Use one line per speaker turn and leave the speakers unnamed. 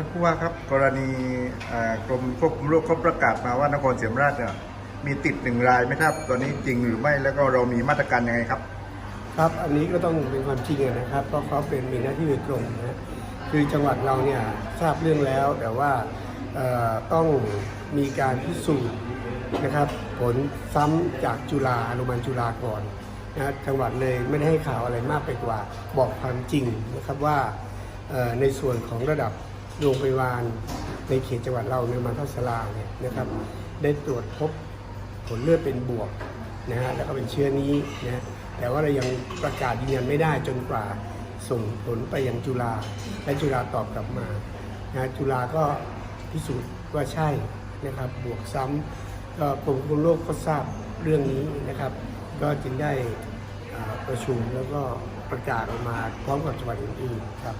ท่านผู้ว่าครับกรณีกรมควบคุมโรคเขาประกาศมาว่านครศรีธรรมราชเนี่ยมีติดหนึ่งรายไม่ทราบตอนนี้จริงหรือไม่แล้วก็เรามีมาตรการยังไงครับ
ครับอันนี้ก็ต้องเป็นความจริงนะครับเพราะเขาเป็นมีหน้าที่โดยตรงนะคือจังหวัดเราเนี่ยทราบเรื่องแล้วแต่ว่าต้องมีการพิสูจน์นะครับผลซ้ำจากจุฬาอนุบาลจุฬาก่อนนะจังหวัดเลยไม่ได้ให้ข่าวอะไรมากไปกว่า บอกความจริงนะครับว่าในส่วนของระดับ โรงพยาบาลในเขตจังหวัดเราในมันทัศลาเนี่ยนะครับ ได้ตรวจพบผลเลือดเป็นบวกนะฮะแล้วก็เป็นเชื้อนี้นะแต่ว่าเรายังประกาศยืนยันไม่ได้จนกว่าส่งผลไปยังจุฬาและจุฬาตอบกลับมานะจุฬาก็พิสูจน์ว่าใช่นะครับ บวกซ้ำก็กรมควบคุมโรคก็ทราบเรื่องนี้นะครับ ก็จึงได้ประชุมแล้วก็ประกาศออกมาพร้อมกับจังหวัดอื่นๆครับ